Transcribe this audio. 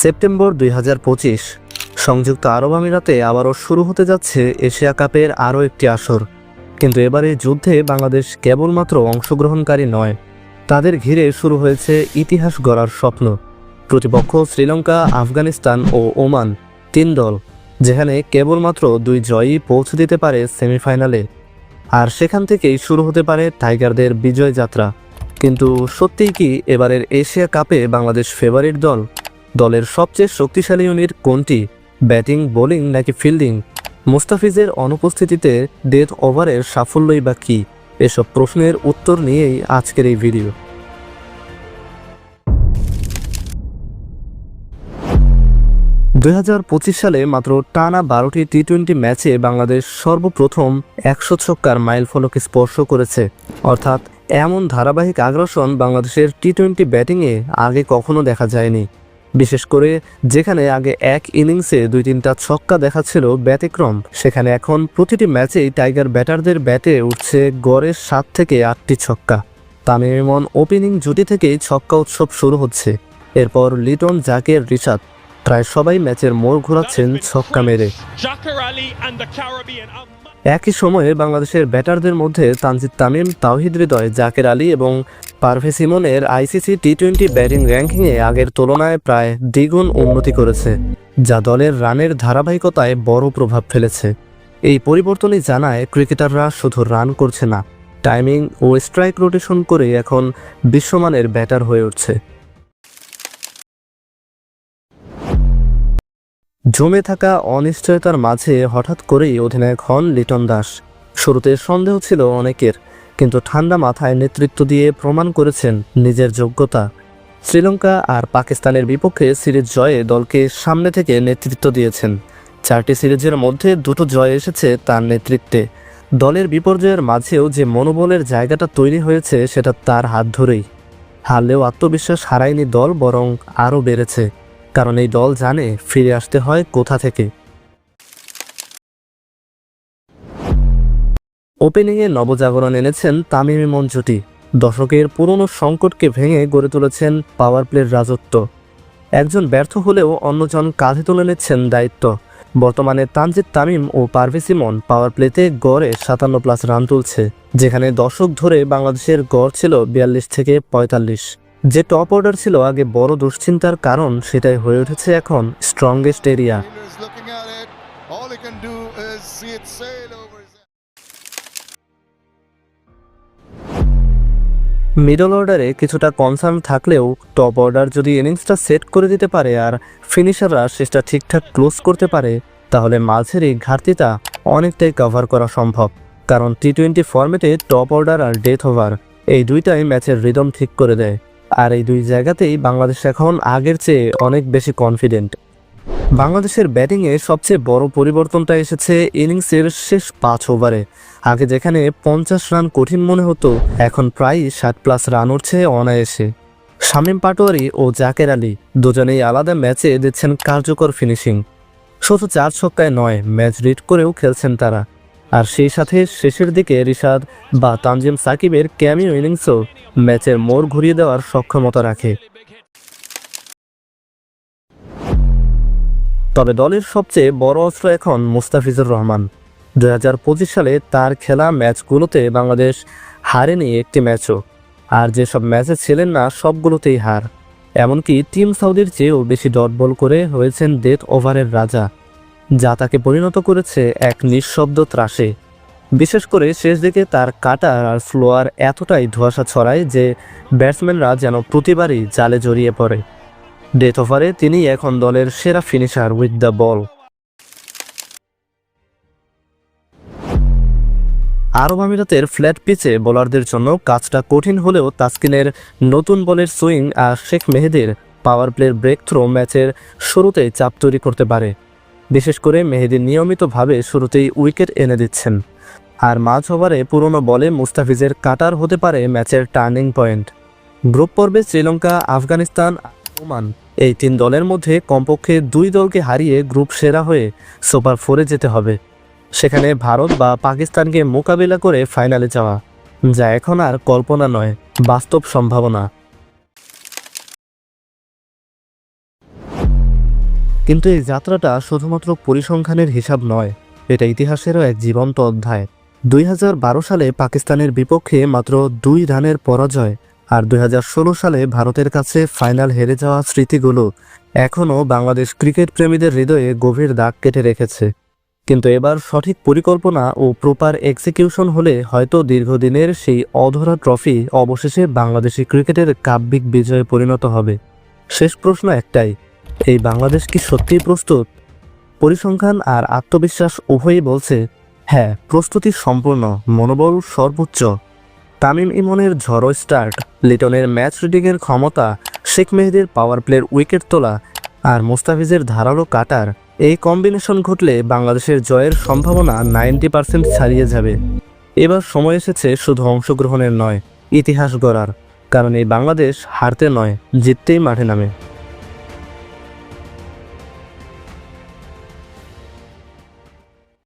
September দুই হাজার পঁচিশ, সংযুক্ত আরব আমিরাতে আবারও শুরু হতে যাচ্ছে এশিয়া কাপের আরও একটি আসর। কিন্তু এবারে যুদ্ধে বাংলাদেশ কেবলমাত্র অংশগ্রহণকারী নয়, তাদের ঘিরে শুরু হয়েছে ইতিহাস গড়ার স্বপ্ন। প্রতিপক্ষ শ্রীলঙ্কা, আফগানিস্তান ও ওমান, তিন দল, যেখানে কেবলমাত্র দুই জয়ই পৌঁছে দিতে পারে সেমিফাইনালে। আর সেখান থেকেই শুরু হতে পারে টাইগারদের বিজয় যাত্রা। কিন্তু সত্যিই কি এবারের এশিয়া কাপে বাংলাদেশ ফেভারিট দল? দলের সবচেয়ে শক্তিশালী ইউনিট কোনটি? ব্যাটিং, বোলিং নাকি ফিল্ডিং মুস্তাফিজের অনুপস্থিতিতে ডেথ ওভারের সাফল্যই বা কী? এসব প্রশ্নের উত্তর নিয়েই আজকের এই ভিডিও দু হাজার পঁচিশ সালে মাত্র টানা বারোটি টি টোয়েন্টি ম্যাচে বাংলাদেশ সর্বপ্রথম একশো ছক্কার মাইল ফলকে স্পর্শ করেছে। অর্থাৎ এমন ধারাবাহিক আগ্রাসন বাংলাদেশের টি টোয়েন্টি ব্যাটিংয়ে আগে কখনো দেখা যায়নি। বিশেষ করে যেখানে আগে এক ইনিংসে দুই তিনটা ছক্কা দেখাচ্ছিল ব্যতিক্রম, সেখানে এখন প্রতিটি ম্যাচেই টাইগার ব্যাটারদের ব্যাটে উঠছে গড়ে সাত থেকে আটটি ছক্কা। তামিম ইমন ওপেনিং জুটি থেকেই ছক্কা উৎসব শুরু হচ্ছে। এরপর লিটন, জাকের, রিশাদ, প্রায় সবাই ম্যাচের মোড় ঘোরাচ্ছেন ছক্কা মেরে। একই সময়ে বাংলাদেশের ব্যাটারদের মধ্যে তানজিদ তামিম, তাওহিদ হৃদয়, জাকের আলী এবং পারভেজ ইমনের আইসিসি টি টোয়েন্টি ব্যাটিং র্যাঙ্কিংয়ে আগের তুলনায় প্রায় দ্বিগুণ উন্নতি করেছে, যা দলের রানের ধারাবাহিকতায় বড় প্রভাব ফেলেছে। এই পরিবর্তনই জানায় ক্রিকেটাররা শুধু রান করছে না, টাইমিং ও স্ট্রাইক রোটেশন করে এখন বিশ্বমানের ব্যাটার হয়ে উঠছে। জমে থাকা অনিশ্চয়তার মাঝে হঠাৎ করেই অধিনায়ক হন লিটন দাস। শুরুতে সন্দেহ ছিল অনেকের, কিন্তু ঠান্ডা মাথায় নেতৃত্ব দিয়ে প্রমাণ করেছেন নিজের যোগ্যতা। শ্রীলঙ্কা আর পাকিস্তানের বিপক্ষে সিরিজ জয়ে দলকে সামনে থেকে নেতৃত্ব দিয়েছেন। চারটি সিরিজের মধ্যে দুটো জয় এসেছে তার নেতৃত্বে। দলের বিপর্যয়ের মাঝেও যে মনোবলের জায়গাটা তৈরি হয়েছে সেটা তার হাত ধরেই। হারলেও আত্মবিশ্বাস হারায়নি দল, বরং আরও বেড়েছে। কারণ এই দল জানে ফিরে আসতে হয় কোথা থেকে। ওপেনিংয়ে নবজাগরণ এনেছেন তামিম জুটি দশকের পুরনো সংকটকে ভেঙে গড়ে তুলেছেন পাওয়ার প্লের রাজত্ব। একজন ব্যর্থ হলেও অন্যজন কাঁধে তুলে নিচ্ছেন দায়িত্ব। বর্তমানে তানজিদ তামিম ও পারভেজ ইমন পাওয়ার প্লেতে গড়ে সাতান্ন প্লাস রান তুলছে, যেখানে দশক ধরে বাংলাদেশের গড় ছিল বিয়াল্লিশ থেকে পঁয়তাল্লিশ। যে টপ অর্ডার ছিল আগে বড় দুশ্চিন্তার কারণ সেটাই হয়ে উঠেছে এখন স্ট্রংগেস্ট এরিয়া. মিডল অর্ডারে কিছুটা কনসার্ন থাকলেও টপ অর্ডার যদি ইনিংসটা সেট করে দিতে পারে আর ফিনিশাররা শেষটা ঠিকঠাক ক্লোজ করতে পারে, তাহলে মাঝের এই ঘাটতিটা অনেকটাই কভার করা সম্ভব কারণ টি টোয়েন্টি ফর্মেটে টপ অর্ডার আর ডেথ ওভার এই দুইটাই ম্যাচের রিদম ঠিক করে দেয় আর এই দুই জায়গাতেই বাংলাদেশ এখন আগের চেয়ে অনেক বেশি কনফিডেন্ট বাংলাদেশের ব্যাটিংয়ে সবচেয়ে বড় পরিবর্তনটা এসেছে ইনিংসের শেষ পাঁচ ওভারে। আগে যেখানে পঞ্চাশ রান কঠিন মনে হতো, এখন প্রায় ষাট প্লাস রান উঠছে অনায়াসে। শামীম পাটোয়ারি ও জাকের আলী দুজনেই আলাদা ম্যাচে দিচ্ছেন কার্যকর ফিনিশিং শুধু চার ছক্কায় নয়, ম্যাচ রিড করেও খেলছেন তারা। আর সেই সাথে শেষের দিকে রিশাদ বা তানজিম সাকিবের ক্যামিও ইনিংসও ম্যাচের মোড় ঘুরিয়ে দেওয়ার সক্ষমতা রাখে। তবে দলের সবচেয়ে বড় অস্ত্র এখন মুস্তাফিজুর রহমান। দুই হাজার পঁচিশ সালে তার খেলা ম্যাচগুলোতে বাংলাদেশ হারেনি একটি ম্যাচও, আর যেসব ম্যাচে ছিলেন না সবগুলোতেই হার। এমনকি টিম সাউদির চেয়েও বেশি ডট বল করে হয়েছেন ডেথ ওভারের রাজা। যা তাকে পরিণত করেছে এক নিঃশব্দ ত্রাসে। বিশেষ করে শেষ দিকে তার কাটার আর ফ্লোয়ার এতটাই ধোঁয়াশা ছড়ায় যে ব্যাটসম্যানরা যেন প্রতিবারই জালে জড়িয়ে পড়ে। ডেথ ওভারে তিনি এখন দলের সেরা ফিনিশার উইথ দ্য বল। আরব আমিরাতের ফ্ল্যাট পিচে বোলারদের জন্য কাজটা কঠিন হলেও তাসকিনের নতুন বলের সুইং আর শেখ মেহেদির পাওয়ার প্লের ব্রেক থ্রো ম্যাচের শুরুতেই চাপ তৈরি করতে পারে। বিশেষ করে মেহেদি নিয়মিতভাবে শুরুতেই উইকেট এনে দিচ্ছেন। আর মাঝ ওভারে পুরনো বলে মুস্তাফিজের কাটার হতে পারে ম্যাচের টার্নিং পয়েন্ট। গ্রুপ পর্বে শ্রীলঙ্কা, আফগানিস্তান ওমান এই তিন দলের মধ্যে কমপক্ষে দুই দলকে হারিয়ে গ্রুপ সেরা হয়ে সুপার ফোরে যেতে হবে। সেখানে ভারত বা পাকিস্তানকে মোকাবিলা করে ফাইনালে যাওয়া। যা এখন আর কল্পনা নয়, বাস্তব সম্ভাবনা। কিন্তু এই যাত্রাটা শুধুমাত্র পরিসংখ্যানের হিসাব নয়, এটা ইতিহাসেরও এক জীবন্ত অধ্যায়। দুই হাজার বারো সালে পাকিস্তানের বিপক্ষে মাত্র দুই রানের পরাজয় আর দুই হাজার ষোলো সালে ভারতের কাছে ফাইনাল হেরে যাওয়া স্মৃতিগুলো এখনও বাংলাদেশ ক্রিকেট প্রেমীদের হৃদয়ে গভীর দাগ কেটে রেখেছে। কিন্তু এবার সঠিক পরিকল্পনা ও প্রপার এক্সিকিউশন হলে হয়তো দীর্ঘদিনের সেই অধরা ট্রফি অবশেষে বাংলাদেশি ক্রিকেটের কাব্যিক বিজয়ে পরিণত হবে। শেষ প্রশ্ন একটাই এই বাংলাদেশ কি সত্যিই প্রস্তুত? পরিসংখ্যান আর আত্মবিশ্বাস উভয়ই বলছে হ্যাঁ প্রস্তুতি সম্পূর্ণ, মনোবল সর্বোচ্চ। তামিম ইমনের ঝড়ো স্টার্ট, লিটনের ম্যাচ রিডিংয়ের ক্ষমতা, শেখ মেহেদির পাওয়ার প্লের উইকেট তোলা আর মোস্তাফিজের ধারালো কাটার, এই কম্বিনেশন ঘটলে বাংলাদেশের জয়ের সম্ভাবনা নাইনটি পার্সেন্ট ছাড়িয়ে যাবে। এবার সময় এসেছে শুধু অংশগ্রহণের নয়, ইতিহাস গড়ার, কারণ এই বাংলাদেশ হারতে নয়, জিততেই মাঠে নামে।